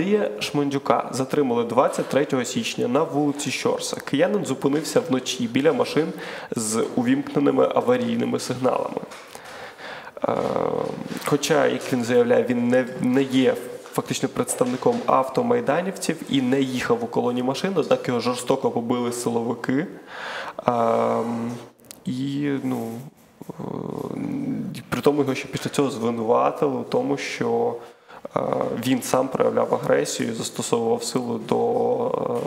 Андрія Шмондюка затримали 23 січня на вулиці Щорса. Киянин зупинився вночі біля машин з увімкненими аварійними сигналами. Е, Хоча, як він заявляє, він не, не є фактично представником автомайданівців і не їхав у колоні машин, однак його жорстоко побили силовики. Ем, І ну, е, при тому його ще після цього звинуватили у тому, що е, він сам проявляв агресію, і застосовував силу до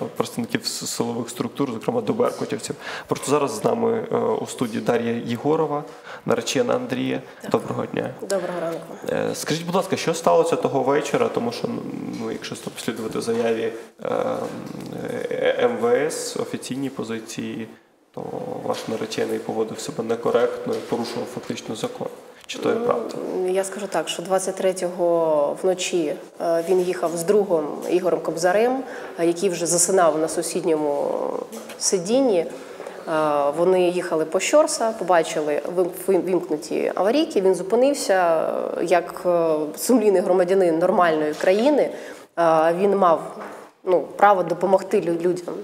е, представників силових структур, зокрема до беркутівців. Просто зараз з нами е, у студії Дар'я Єгорова, наречена Андрія. Доброго дня. Доброго ранку. Е, Скажіть, будь ласка, що сталося того вечора? Тому що ну, якщо послідувати заяві е, е, МВС офіційній позиції, то ваш наречений поводив себе некоректно і порушував фактично закон. Чи то є правда? Я скажу так, що 23-го вночі е, він їхав з другом Ігорем Кобзарем, е, який вже засинав на сусідньому сидінні. Е, Вони їхали по Щорса, побачили вим- вим- вимкнуті аварійки. Він зупинився е, як е, сумлінний громадянин нормальної країни. е, Він мав ну, право допомогти людям.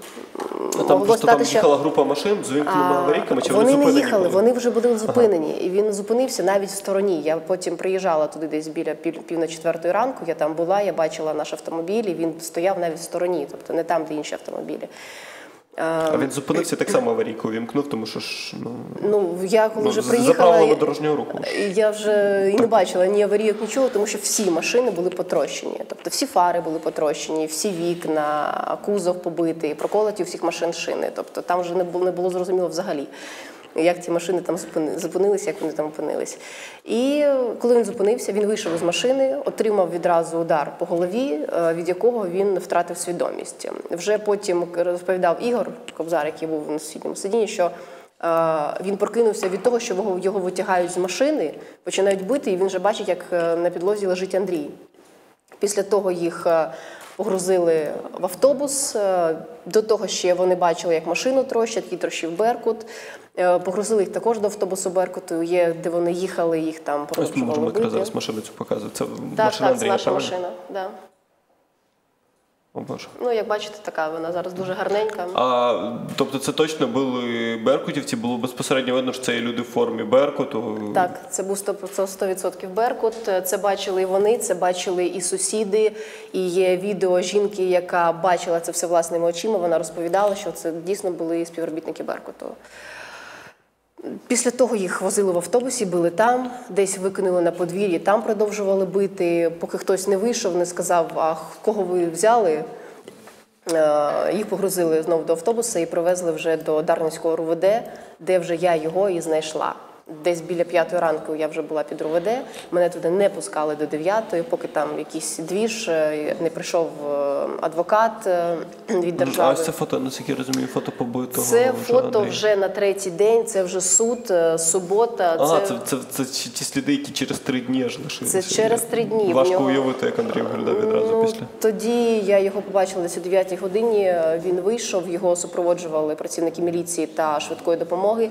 А там просто стати, там їхала що... група машин з аварійками, чи вони, вони не їхали, були? вони вже були зупинені. І він зупинився навіть в стороні. Я потім приїжджала туди десь біля пів, пів на четвертої ранку. Я там була, я бачила наш автомобіль, і він стояв навіть в стороні, тобто не там, де інші автомобілі. А він зупинився так само аварійку увімкнув, тому що ж ну, Ну я коли ну, вже приїхала, я- дорожнього руху. я вже і не бачила ні аварійок, нічого, тому що всі машини були потрощені. Тобто всі фари були потрощені, всі вікна, кузов побитий, проколоті у всіх машин шини. Тобто там вже не було, не було зрозуміло взагалі. Як ці машини там зупинилися, як вони там опинились. І коли він зупинився, він вийшов із машини, отримав відразу удар по голові, е, від якого він втратив свідомість. Вже потім розповідав Ігор Кобзар, який був на сусідньому сидінні, що Е, Він прокинувся від того, що його, його витягають з машини, починають бити, і він вже бачить, як е, на підлозі лежить Андрій. Після того їх погрузили в автобус. Е, До того ще вони бачили, як машину трощать, її трощив Беркут. Е, Погрузили їх також до автобусу Беркуту. Є, де вони їхали, їх там Ось ми можемо якраз бити. зараз машину цю показувати. Це Так, машина так, це наша правильно? машина. Да. О, Боже. Ну, як бачите, така вона зараз дуже гарненька. А, тобто це точно були беркутівці, було безпосередньо видно, що це є люди в формі Беркуту. Так, це був 100%, 100% Беркут. Це бачили і вони, це бачили і сусіди. І є відео жінки, яка бачила це все власними очима. Вона розповідала, що це дійсно були співробітники Беркуту. Після того їх возили в автобусі, били там, десь викинули на подвір'ї, там продовжували бити. Поки хтось не вийшов, не сказав, а кого ви взяли. Е, Їх погрузили знову до автобуса і привезли вже до Дарницького РУВД, де вже я його і знайшла. Десь біля п'ятої ранку я вже була під РУВД. Мене туди не пускали до дев'ятої, поки там якийсь двіж, е, не прийшов е, адвокат е, від А держави. ось це фото, наскільки я розумію, фото побитого. Це вже фото вже на третій день. Це вже суд, субота. А, це, це, це, це, ті сліди, які через три дні аж лишилися. Це через три дні. Важко нього- уявити, як Андрій виглядав відразу ну, після. Тоді я його побачила десь о 9 годині. Він вийшов, його супроводжували працівники міліції та швидкої допомоги.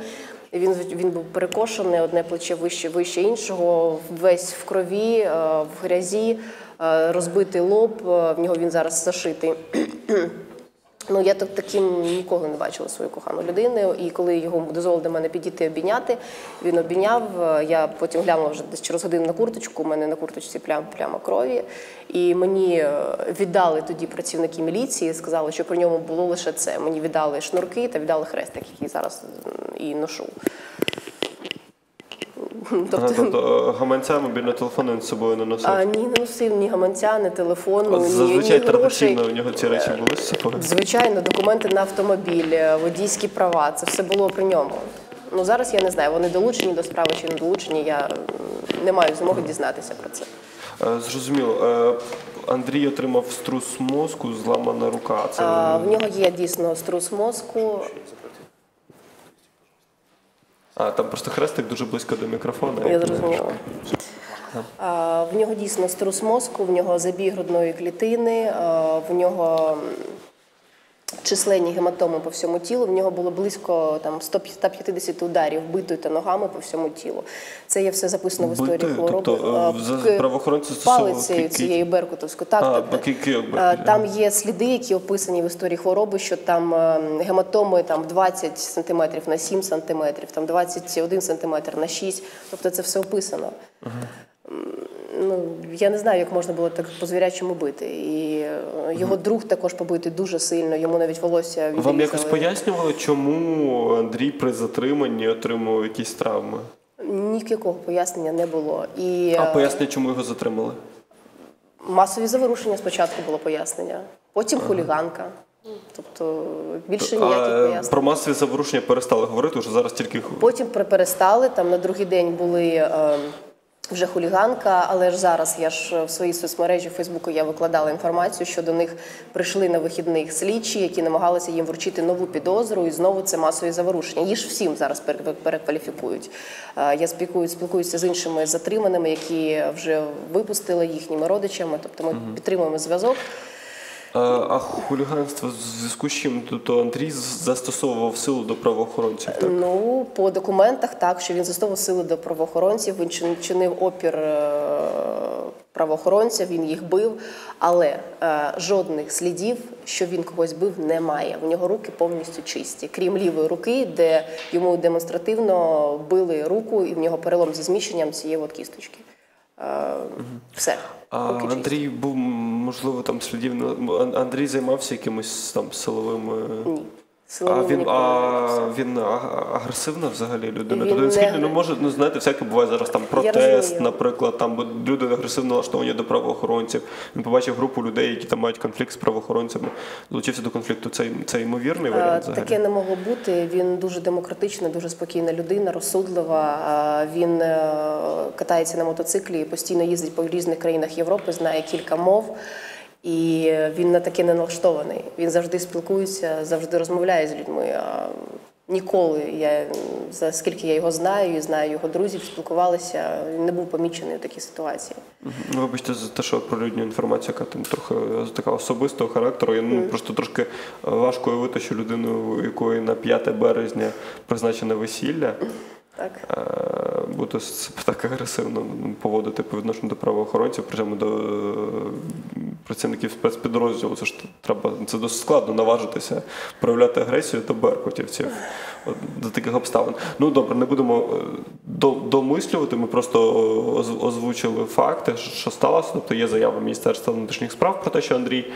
Він він був перекошений, одне плече вище, вище іншого, весь в крові, е, в грязі, е, розбитий лоб. е, В нього він зараз зашитий. Ну, я так таким ніколи не бачила свою кохану людину. І коли його дозволили до мене підійти обійняти, він обійняв. Я потім глянула вже десь через годину на курточку. У мене на курточці плям, пляма крові. І мені е, віддали тоді працівники міліції, сказали, що при ньому було лише це. Мені віддали шнурки та віддали хрестик, який зараз і ношу. Тобто, тобто е, гаманця мобільного телефону він з собою не носив. а, ні, не носив ні гаманця, ні телефону, От ні, зазвичай ні грошей. традиційно у нього ці речі були з собою. Звичайно, документи на автомобіль, е, водійські права, це все було при ньому. Ну зараз я не знаю, вони долучені до справи чи не долучені. Я не маю змоги дізнатися про це. Е, Зрозуміло. Е, Андрій отримав струс мозку, зламана рука. Це А, в нього є дійсно струс мозку. А, там просто хрестик дуже близько до мікрофона. Я зрозуміла. В нього дійсно струс мозку, в нього забій грудної клітини, в нього численні гематоми по всьому тілу. В нього було близько там 150 ударів битою та ногами по всьому тілу. Це є все записано в історії хвороби. Тобто, е, правоохоронці палицею цією беркутовською. Так, А, так, Там є сліди, які описані в історії хвороби, що там е, гематоми там 20 см на 7 см, там 21 см на 6 Тобто це все описано. М, Ну, я не знаю, як можна було так по звірячому бити. І е, його друг також побитий дуже сильно, йому навіть волосся відрізали. Вам якось пояснювали, чому Андрій при затриманні отримав якісь травми? Ніякого пояснення не було. І А е, пояснення, чому його затримали? масові заворушення спочатку було пояснення, потім хуліганка. Тобто більше ніяких А, пояснень. про масові заворушення перестали говорити, вже зараз тільки Потім перестали. Там на другий день були е, вже хуліганка, але ж зараз я ж в своїй соцмережі Фейсбуку я викладала інформацію, що до них прийшли на вихідних слідчі, які намагалися їм вручити нову підозру, і знову це масові заворушення. Їж ж всім зараз пере- перекваліфікують. Е, Я спілкую, спілкуюся з іншими затриманими, які вже випустили їхніми родичами. Тобто ми підтримуємо зв'язок. А, а хуліганство в зв'язку з чим? Тобто Андрій застосовував силу до правоохоронців, так? Ну, по документах так, що він застосовував сили до правоохоронців, він чин- чинив опір е, правоохоронцям, він їх бив, але е, жодних слідів, що він когось бив, немає. В нього руки повністю чисті, крім лівої руки, де йому демонстративно били руку, і в нього перелом зі зміщенням цієї от кісточки. Е, Все. А. Андрій був, можливо, там слідів Андрій займався якимось там силовими. Ні. А він, а він агресивна взагалі людина. Він Тобто він не- ну може, ну знаєте, всяке буває зараз там протест, наприклад, там люди агресивно налаштовані до правоохоронців. Він побачив групу людей, які там мають конфлікт з правоохоронцями, долучився до конфлікту. Це, це ймовірний варіант взагалі? Таке не могло бути. Він дуже демократична, дуже спокійна людина, розсудлива. Він е, катається на мотоциклі, постійно їздить по різних країнах Європи, знає кілька мов. І він на таке не налаштований. Він завжди спілкується, завжди розмовляє з людьми. А Ніколи я за скільки я його знаю і знаю його друзів, спілкувалися. Він не був помічений у такій ситуації. Ну, Вибачте за те, що прилюдню інформацію, яка там трохи е, така особистого характеру. Я ну, просто трошки е, важко уявити, що людину, у якої на 5 березня призначене весілля, Так. е, буде себе так агресивно поводити по відношенню до правоохоронців, причому до е, працівників спецпідрозділу. Це ж треба це досить складно наважитися проявляти агресію до беркутівців до таких обставин. Ну добре, не будемо е, домислювати. Ми просто озвучили факти, що сталося. Тобто є заява Міністерства внутрішніх справ про те, що Андрій.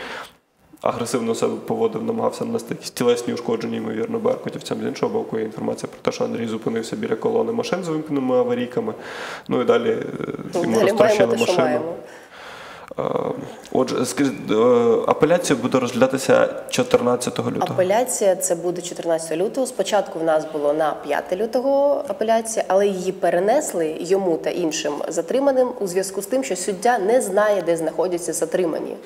Агресивно себе поводив, намагався нанести якісь тілесні ушкодження, ймовірно, беркутівцям. З іншого боку, є інформація про те, що Андрій зупинився біля колони машин з вимкненими аварійками. Ну і далі е, йому розтрощили маємо те, що машину. Е, Отже, скажіть, е, апеляція буде розглядатися 14 лютого. Апеляція це буде 14 лютого. Спочатку в нас було на 5 лютого апеляція, але її перенесли йому та іншим затриманим у зв'язку з тим, що суддя не знає, де знаходяться затримані.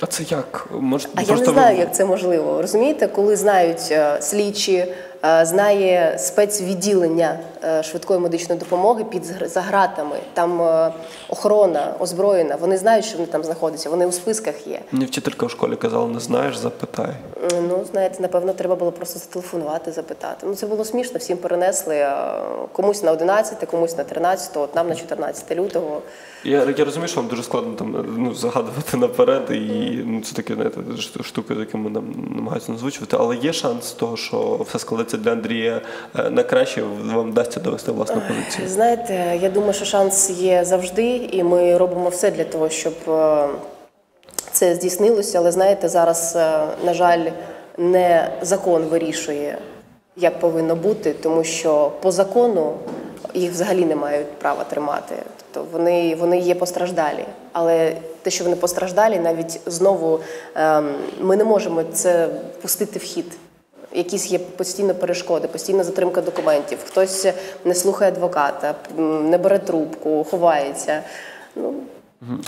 А це як? Мож... А я не знаю, ви- як це можливо. Розумієте, коли знають е, слідчі, знає спецвідділення е, швидкої медичної допомоги під згр- за гратами. Там е, охорона озброєна. Вони знають, що вони там знаходяться. Вони у списках є. Мені вчителька в школі казала, не знаєш, запитай. Ну, знаєте, напевно, треба було просто зателефонувати, запитати. Ну, це було смішно, всім перенесли е, комусь на 11, комусь на 13, от нам на 14 лютого. Я, я розумію, що вам дуже складно там ну, загадувати наперед, і ну, це такі знаєте, штуки, з якими нам намагаються озвучувати. Але є шанс того, що все складеться для Андрія е, на краще, вам вдасться довести власну позицію. Знаєте, я думаю, що шанс є завжди, і ми робимо все для того, щоб е, це здійснилося. Але знаєте, зараз, е, на жаль, не закон вирішує, як повинно бути, тому що по закону їх взагалі не мають права тримати. Тобто вони, вони є постраждалі. Але те, що вони постраждалі, навіть знову ем, ми не можемо це пустити в хід. Якісь є постійно перешкоди, постійна затримка документів. Хтось не слухає адвоката, не бере трубку, ховається. Ну,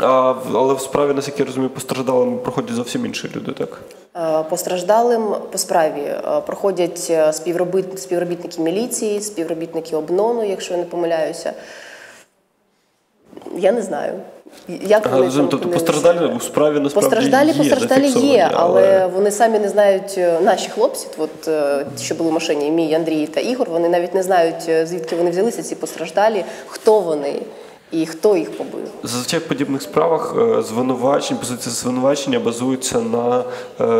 А, але в справі, наскільки я розумію, постраждалими проходять зовсім інші люди, так? Е, Постраждалим по справі е, проходять е, співробіт- співробітники міліції, співробітники обнону, якщо я не помиляюся. Я не знаю. Як вони розумію, тобто постраждалі у справі насправді Постраждалі, є постраждалі є, але вони самі не знають е, наші хлопці, от е, що були в машині, мій Андрій та Ігор. Вони навіть не знають е, звідки вони взялися, ці постраждалі, хто вони і хто їх побив. Зазвичай в подібних справах звинувачення, позиція звинувачення базується на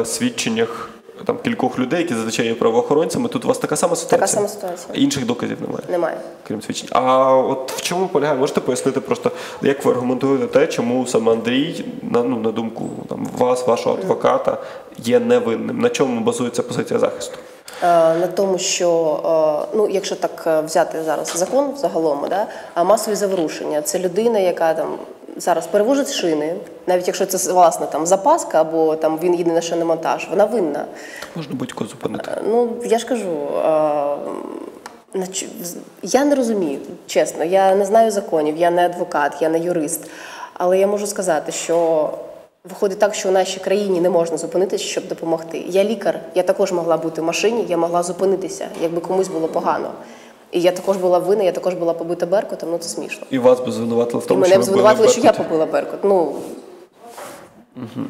свідченнях там кількох людей, які зазвичай є правоохоронцями. Тут у вас така сама ситуація? Така сама ситуація. Інших доказів немає. Немає. Крім свідчень. А от в чому полягає? Можете пояснити просто, як ви аргументуєте те, чому саме Андрій, на, ну, на думку там, вас, вашого адвоката, є невинним? На чому базується позиція захисту? Е, на тому, що е, ну, якщо так е, взяти зараз закон загалом, да, масові заворушення це людина, яка там зараз перевозить шини, навіть якщо це власне там запаска або там він їде на шиномонтаж, вона винна. Можна будь-кого зупинити. Ну я ж кажу. е, з- Я не розумію, чесно. Я не знаю законів, я не адвокат, я не юрист. Але я можу сказати, що виходить так, що в нашій країні не можна зупинитися, щоб допомогти. Я лікар, я також могла бути в машині, я могла зупинитися, якби комусь було погано. І я також була винна, я також була побита беркутом, ну це смішно. І вас би звинуватили в тому, І мене б ви звинуватили, що я побила беркут. Ну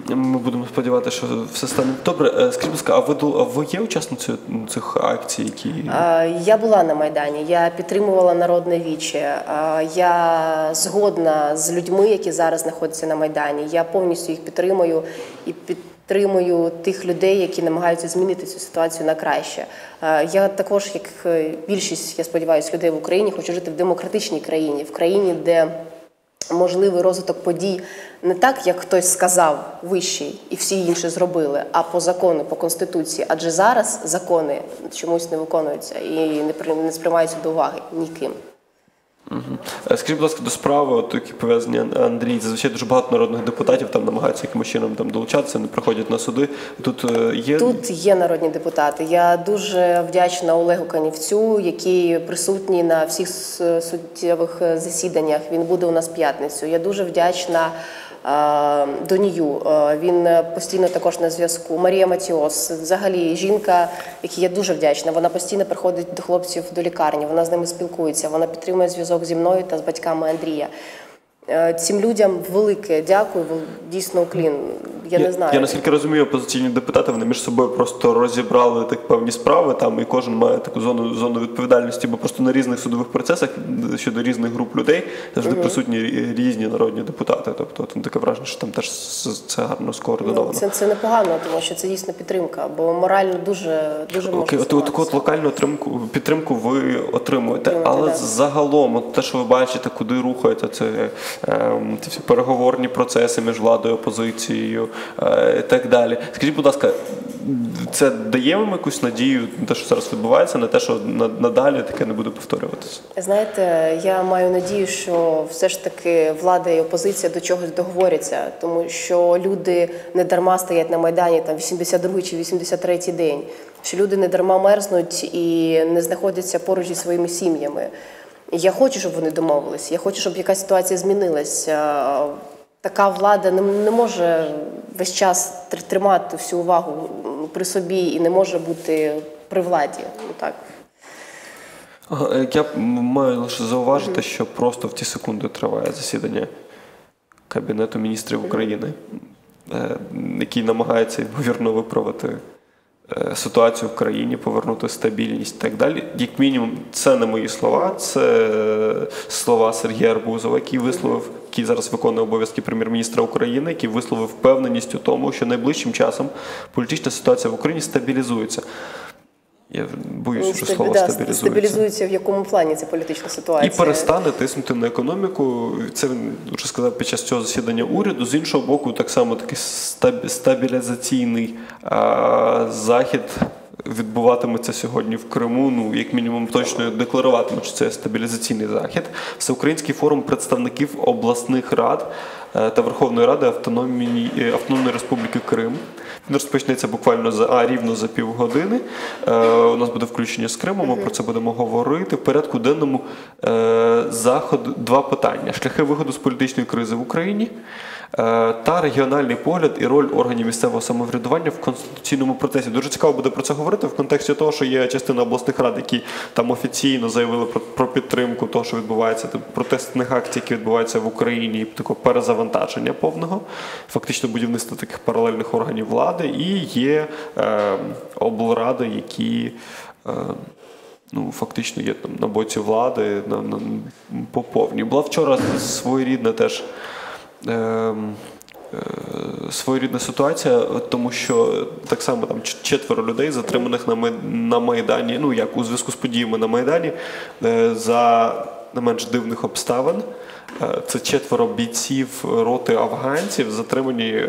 Ми будемо сподіватися, що все стане добре. Е, Скажіть, будь ласка, а ви а ви є учасницею цих акцій, які Е, Я була на Майдані, я підтримувала народне віче. Е, Я згодна з людьми, які зараз знаходяться на Майдані. Я повністю їх підтримую і підтримую тих людей, які намагаються змінити цю ситуацію на краще. Е, Я також, як е, більшість, я сподіваюся, людей в Україні, хочу жити в демократичній країні, в країні, де можливий розвиток подій не так, як хтось сказав вищий, і всі інші зробили, а по закону, по конституції. Адже зараз закони чомусь не виконуються і не при- не сприймаються до уваги ніким. Е, Скажіть, будь ласка, до справи, от які пов'язані Андрій, зазвичай дуже багато народних депутатів там намагаються якимось чином там долучатися, не приходять на суди. Тут е, є Тут є народні депутати. Я дуже вдячна Олегу Канівцю, який присутній на всіх суддєвих е, засіданнях. Він буде у нас п'ятницю. Я дуже вдячна. Е, Донію, Е, він постійно також на зв'язку. Марія Матіос, взагалі жінка, якій я дуже вдячна. Вона постійно приходить до хлопців до лікарні. Вона з ними спілкується. Вона підтримує зв'язок зі мною та з батьками Андрія. Е, Цим людям велике дякую. Дійсно уклін. Я не знаю. Я наскільки розумію, опозиційні депутати вони між собою просто розібрали так певні справи там, і кожен має таку зону зону відповідальності, бо просто на різних судових процесах щодо різних груп людей завжди присутні різні народні депутати. Тобто там таке враження, що там теж це гарно скоординовано. Ну, Це, це непогано, тому що це дійсно підтримка, бо морально дуже дуже Окей, от, от таку от локальну отримку, підтримку ви отримуєте. Отримуєте, Але да. загалом, от те, що ви бачите, куди рухаються це, ем, ці всі переговорні процеси між владою, опозицією і так далі. Скажіть, будь ласка, це дає вам якусь надію на те, що зараз відбувається, на те, що надалі таке не буде повторюватися? Знаєте, я маю надію, що все ж таки влада і опозиція до чогось договоряться, тому що люди не дарма стоять на майдані там 82 чи 83 день. Що люди не дарма мерзнуть і не знаходяться поруч зі своїми сім'ями. Я хочу, щоб вони домовились. Я хочу, щоб якась ситуація змінилася. Така влада не, не може весь час тримати всю увагу при собі і не може бути при владі. Ну так. Е, Я маю лише зауважити, що просто в ті секунди триває засідання Кабінету міністрів України, е, який намагається ймовірно виправити ситуацію в країні, повернути стабільність і так далі. Як мінімум, це не мої слова, це е, слова Сергія Арбузова, який висловив, який зараз виконує обов'язки прем'єр-міністра України, який висловив впевненість у тому, що найближчим часом політична ситуація в Україні стабілізується. Я боюся, що слово да, стабілізується. стабілізується в якому плані ця політична ситуація. І перестане тиснути на економіку. Це він вже сказав під час цього засідання уряду. З іншого боку, так само такий стабілізаційний а, захід відбуватиметься сьогодні в Криму. Ну, як мінімум, точно декларуватиме, що це стабілізаційний захід. Всеукраїнський форум представників обласних рад е, та Верховної Ради Автономії е, Автономної Республіки Крим. Він розпочнеться буквально за а, рівно за півгодини. Е, у нас буде включення з Криму. Ми про це будемо говорити. В порядку денному е, заход два питання: шляхи виходу з політичної кризи в Україні та регіональний погляд і роль органів місцевого самоврядування в конституційному процесі. Дуже цікаво буде про це говорити в контексті того, що є частина обласних рад, які там офіційно заявили про, про підтримку того, що відбувається, типу, протестних акцій, які відбуваються в Україні, і такого перезавантаження повного, фактично будівництво таких паралельних органів влади, і є е, облради, які. Е, ну, фактично є там на боці влади на, на, по. Була вчора своєрідна теж. Е, е, Своєрідна ситуація, тому що так само там четверо людей, затриманих на Майдані, ну як у зв'язку з подіями на Майдані, е, за не менш дивних обставин. Е, це четверо бійців роти афганців. Затримані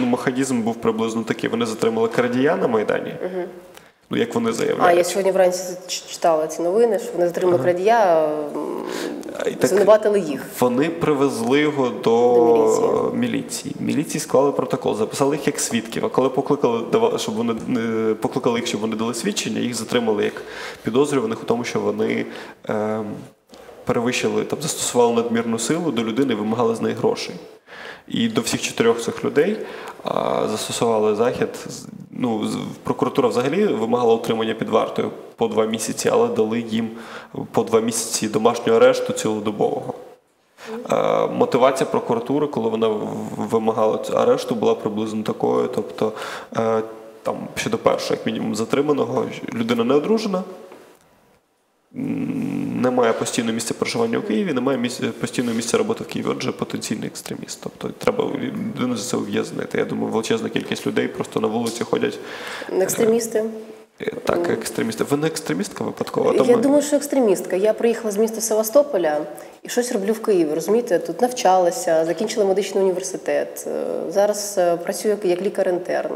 ну, механізм був приблизно такий. Вони затримали крадія на Майдані. Ну, як вони заявляють. А я сьогодні вранці читала ці новини, що вони затримали ага. крадія, звинуватили їх. Вони привезли його до, до міліції. міліції. Міліції склали протокол, записали їх як свідків. А коли покликали, щоб вони покликали їх, щоб вони дали свідчення, їх затримали як підозрюваних у тому, що вони. Е, Перевищили там, застосували надмірну силу до людини і вимагали з неї грошей. І до всіх чотирьох цих людей а, застосували захід. Ну, прокуратура взагалі вимагала утримання під вартою по два місяці, але дали їм по два місяці домашнього арешту цілодобового. Мотивація прокуратури, коли вона вимагала арешту, була приблизно такою. Тобто, там щодо першого, як мінімум, затриманого, людина не одружена немає постійного місця проживання у Києві, немає місця, постійного місця роботи в Києві. Отже, потенційний екстреміст. Тобто треба людину за це ув'язнити. Я думаю, величезна кількість людей просто на вулиці ходять. Екстремісти. Е, так, екстремісти. Ви не екстремістка випадково? Тому... Я думаю, що екстремістка. Я приїхала з міста Севастополя і щось роблю в Києві. Розумієте, тут навчалася, закінчила медичний університет. Е, зараз е, працюю як лікар-інтерн.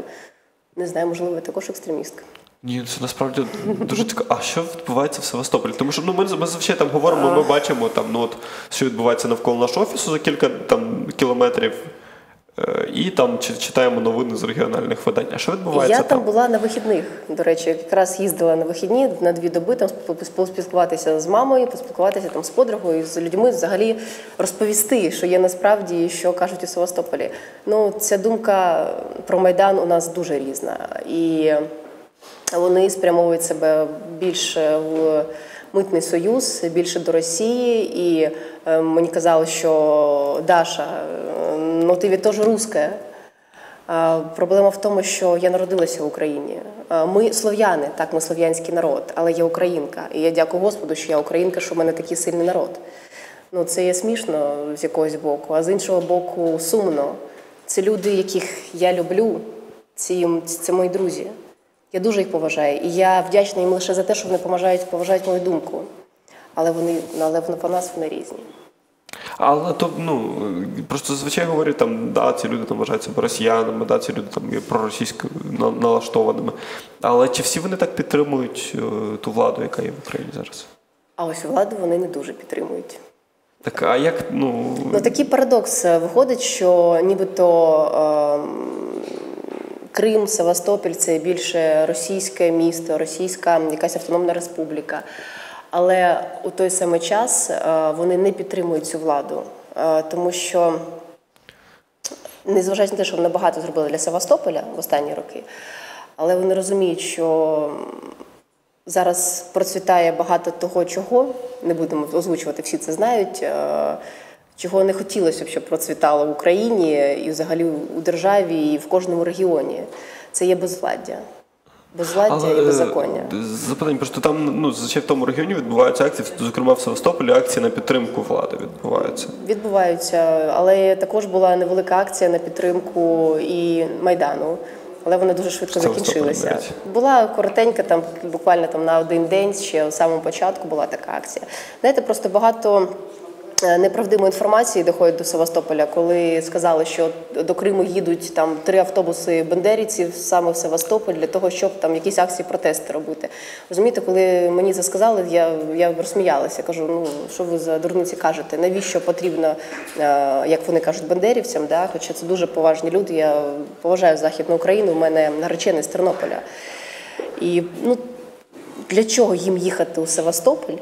Не знаю, можливо, ви також екстремістка. Ні, це насправді дуже цікаво. А що відбувається в Севастополі? Тому що ну ми ми завжди там говоримо, ми бачимо там, ну от що відбувається навколо нашого офісу за кілька там кілометрів. Е, і там читаємо новини з регіональних видань. А що відбувається? Я там була на вихідних. До речі, якраз їздила на вихідні на дві доби, там поспілкуватися з мамою, поспілкуватися там з подругою, з людьми, взагалі розповісти, що є насправді, що кажуть у Севастополі. Ну, ця думка про майдан у нас дуже різна і вони спрямовують себе більше в митний союз, більше до Росії. І е, мені казали, що Даша, е, ну ти теж русська. Проблема в тому, що я народилася в Україні. Ми слов'яни, так, ми слов'янський народ, але я українка. І я дякую Господу, що я українка, що в мене такий сильний народ. Ну, це є смішно з якогось боку, а з іншого боку, сумно. Це люди, яких я люблю, це, це мої друзі. Я дуже їх поважаю. І я вдячна їм лише за те, що вони поважають, поважають мою думку. Але вони але по нас вони різні. Але то ну просто зазвичай говорять, там да, ці люди там вважають себе росіянами, да, ці люди там є проросійсько налаштованими. Але чи всі вони так підтримують е, ту владу, яка є в Україні зараз? А ось владу вони не дуже підтримують. Так, а як ну Ну такий парадокс е, виходить, що нібито. Е, Крим, Севастополь це більше російське місто, російська якась автономна республіка. Але у той самий час е, вони не підтримують цю владу, е, тому що, незважаючи на те, що вони багато зробили для Севастополя в останні роки, але вони розуміють, що зараз процвітає багато того, чого не будемо озвучувати, всі це знають. Чого не хотілося б, щоб процвітало в Україні і взагалі у державі, і в кожному регіоні. Це є безвладдя. Безвладдя Але, і беззаконня. Е, запитання, просто там ну, зазвичай в тому регіоні відбуваються акції, зокрема в Севастополі, акції на підтримку влади відбуваються. Відбуваються, але також була невелика акція на підтримку і Майдану. Але вона дуже швидко закінчилася. Була коротенька, там буквально там на один день ще у самому початку була така акція. Знаєте, просто багато. Е, неправдивої інформації доходить до Севастополя, коли сказали, що до Криму їдуть там три автобуси бендерівців саме в Севастополь для того, щоб там якісь акції протести робити. Розумієте, коли мені це сказали, я я розсміялася. Кажу, ну що ви за дурниці кажете? Навіщо потрібно, е, як вони кажуть, бендерівцям? Да? Хоча це дуже поважні люди. Я поважаю Західну Україну. У мене наречений з Тернополя. І ну для чого їм їхати у Севастополь?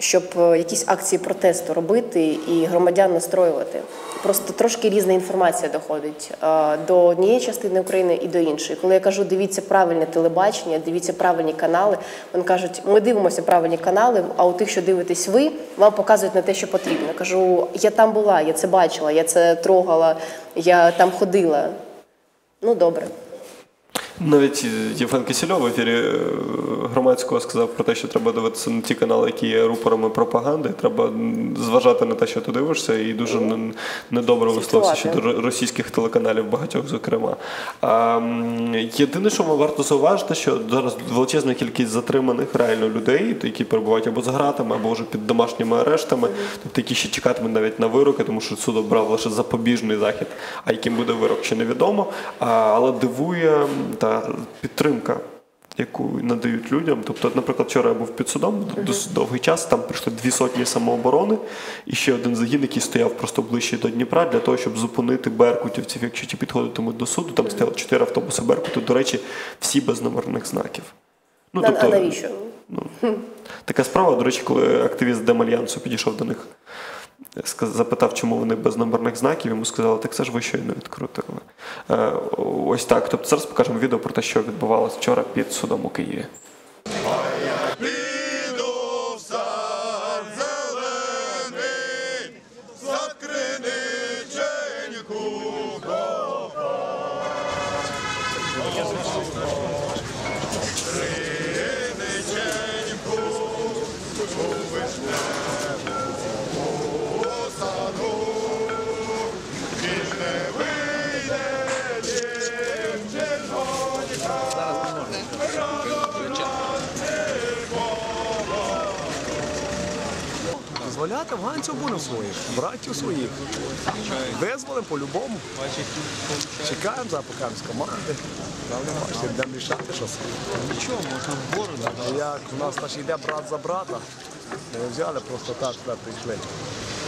Щоб е, якісь акції протесту робити і громадян настроювати. Просто трошки різна інформація доходить е, до однієї частини України і до іншої. Коли я кажу, дивіться правильне телебачення, дивіться правильні канали. Вони кажуть, ми дивимося правильні канали, а у тих, що дивитесь ви, вам показують не те, що потрібно. Кажу, я там була, я це бачила, я це трогала, я там ходила. Ну добре. Навіть Євген Кисельов в ефірі е, громадського сказав про те, що треба дивитися на ті канали, які є рупорами пропаганди. Треба зважати на те, що ти дивишся, і дуже не- недобре висловився щодо російських телеканалів, багатьох, зокрема. А, єдине, що варто зауважити, що зараз величезна кількість затриманих реально людей, які перебувають або за гратами, або вже під домашніми арештами, тобто які ще чекатимуть навіть на вироки, тому що суд обрав лише запобіжний захід, а яким буде вирок, ще невідомо. А, але дивує та підтримка. Яку надають людям, тобто, наприклад, вчора я був під судом досить довгий час. Там прийшли дві сотні самооборони, і ще один загін, який стояв просто ближче до Дніпра для того, щоб зупинити беркутівців, якщо ті підходитимуть до суду. Там стояли чотири автобуси Беркуту. До речі, всі без номерних знаків. Ну, На- а навіщо? Ну, така справа, до речі, коли активіст Демальянсу підійшов до них, запитав, чому вони без номерних знаків, йому сказали, так це ж ви щойно відкрутили. Е, ось так. Тобто зараз покажемо відео про те, що відбувалося вчора під судом у Києві. Дозволяти афганців будемо своїх, братів своїх. Визволимо по-любому. Чекаємо запукаємо з команди. Бачите, будемо рішати щось. Нічого, можна в бороду. Як у нас наш йде брат за брата, ми взяли просто так сюди прийшли.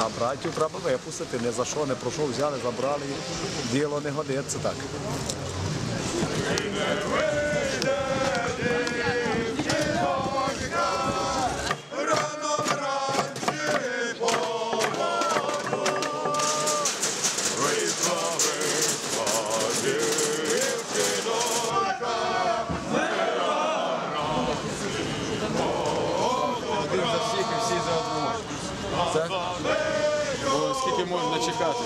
А братів треба випустити, не за що, не про що взяли, забрали. Діло не годиться так. Це? О, скільки можна чекати?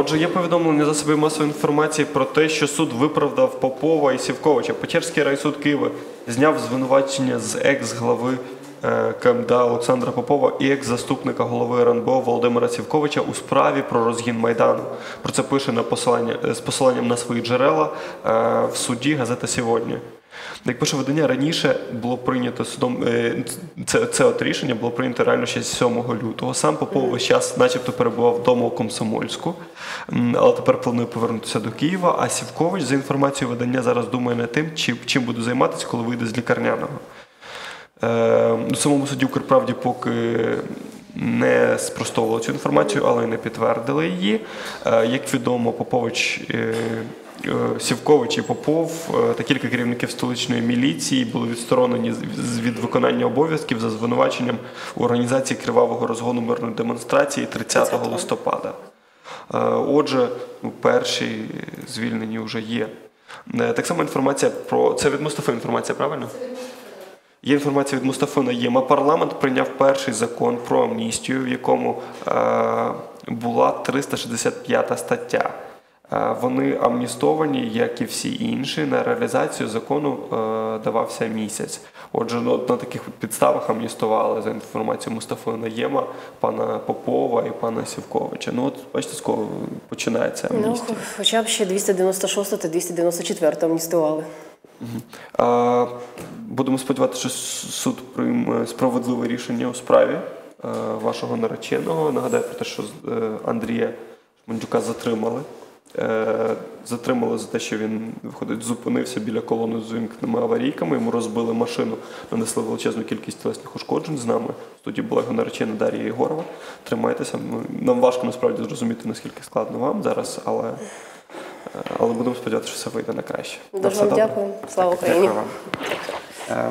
Отже, є повідомлення засобів масової інформації про те, що суд виправдав Попова і Сівковича. Печерський райсуд Києва зняв звинувачення з екс-глави е, КМДА Олександра Попова і екс-заступника голови РНБО Володимира Сівковича у справі про розгін Майдану. Про це пише на посилання з посиланням на свої джерела е, в суді газета «Сьогодні». Як пише видання, раніше було прийнято судом е, це, це от рішення було прийнято реально ще 7 лютого. Сам Попов весь час, начебто, перебував вдома у Комсомольську, але тепер планує повернутися до Києва. А Сівкович, за інформацією видання, зараз думає над тим, чим, чим буде займатися, коли вийде з лікарняного. Е, У самому суді Укрправді поки не спростовували цю інформацію, але й не підтвердили її. Е, Як відомо, Попович. е, е, Сівкович і Попов та кілька керівників столичної міліції були відсторонені від виконання обов'язків за звинуваченням у організації кривавого розгону мирної демонстрації 30 листопада. Отже, ну, перші звільнені вже є. Так само інформація про це від Мустафи інформація, правильно? Є інформація від Мустафи Наєма. Парламент прийняв перший закон про амністію, в якому е, була 365 стаття. Е, Вони амністовані, як і всі інші. На реалізацію закону е, давався місяць. Отже, ну, на таких підставах амністували за інформацією Мустафи Наєма, пана Попова і пана Сівковича. Ну от бачите, з кого починається Ну, хоча б ще 296 та 294 амністували. Будемо сподіватися, що суд прийме справедливе рішення у справі е, вашого нареченого. Нагадаю про те, що е, Андрія Шмандюка затримали. Е, Затримали за те, що він виходить, зупинився біля колони з вимкненими аварійками. Йому розбили машину, нанесли величезну кількість тілесних ушкоджень з нами. Студії була його наречена Дар'я Єгорова. Тримайтеся. Нам важко насправді зрозуміти, наскільки складно вам зараз, але, але будемо сподіватися, що все вийде на краще. Дуже вам дякую. Слава Україні. Дякую вам. Е,